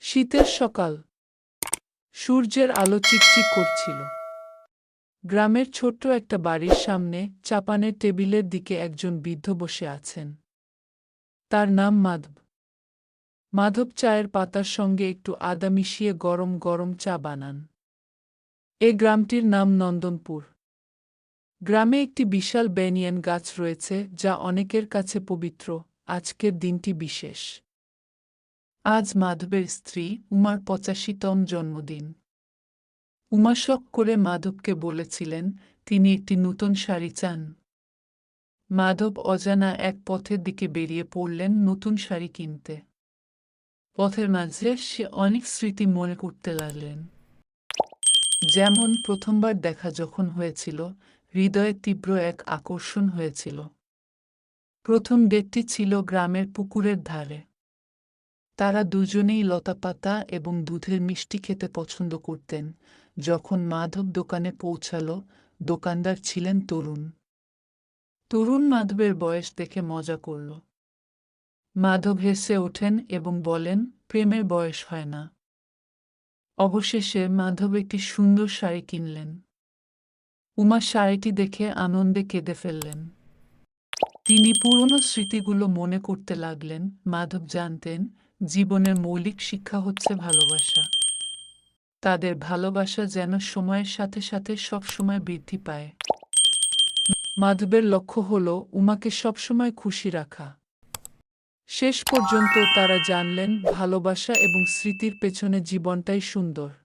শীতের সকাল। সূর্যের আলো চিকচিক করছিল। গ্রামের ছোট্ট একটা বাড়ির সামনে চাপানের টেবিলের দিকে একজন বৃদ্ধ বসে আছেন। তার নাম মাধব। মাধব চায়ের পাতার সঙ্গে একটু আদা মিশিয়ে গরম গরম চা বানান। এ গ্রামটির নাম নন্দনপুর। গ্রামে একটি বিশাল বেনিয়ান গাছ রয়েছে যা অনেকের কাছে পবিত্র। আজকের দিনটি বিশেষ। আজ মাধবের স্ত্রী উমার পঁচাশিতম জন্মদিন। উমা শখ করে মাধবকে বলেছিলেন, তিনি একটি নতুন শাড়ি চান। মাধব অজানা এক পথের দিকে বেরিয়ে পড়লেন নতুন শাড়ি কিনতে। পথের মাঝে সে অনেক স্মৃতি মনে করতে লাগলেন। যেমন প্রথমবার দেখা যখন হয়েছিল, হৃদয়ে তীব্র এক আকর্ষণ হয়েছিল। প্রথম ডেটটি ছিল গ্রামের পুকুরের ধারে। তারা দুজনেই লতাপাতা এবং দুধের মিষ্টি খেতে পছন্দ করতেন, যখন মাধব দোকানে পৌঁছাল, দোকানদার ছিলেন তরুণ। তরুণ মাধবের বয়স দেখে মজা করল। মাধব হেসে ওঠেন এবং বলেন, প্রেমের বয়স হয় না। অবশেষে মাধব একটি সুন্দর শাড়ি কিনলেন। উমা শাড়িটি দেখে আনন্দে কেঁদে ফেললেন। তিনি পুরনো স্মৃতিগুলো মনে করতে লাগলেন। মাধব জানতেন জীবনের মৌলিক শিক্ষা হচ্ছে ভালোবাসা। তাদের ভালোবাসা যেন সময়ের সাথে সাথে সবসময় বৃদ্ধি পায়। মাধবের লক্ষ্য হল উমাকে সবসময় খুশি রাখা। শেষ পর্যন্ত তারা জানলেন, ভালোবাসা এবং স্মৃতির পেছনে জীবনটাই সুন্দর।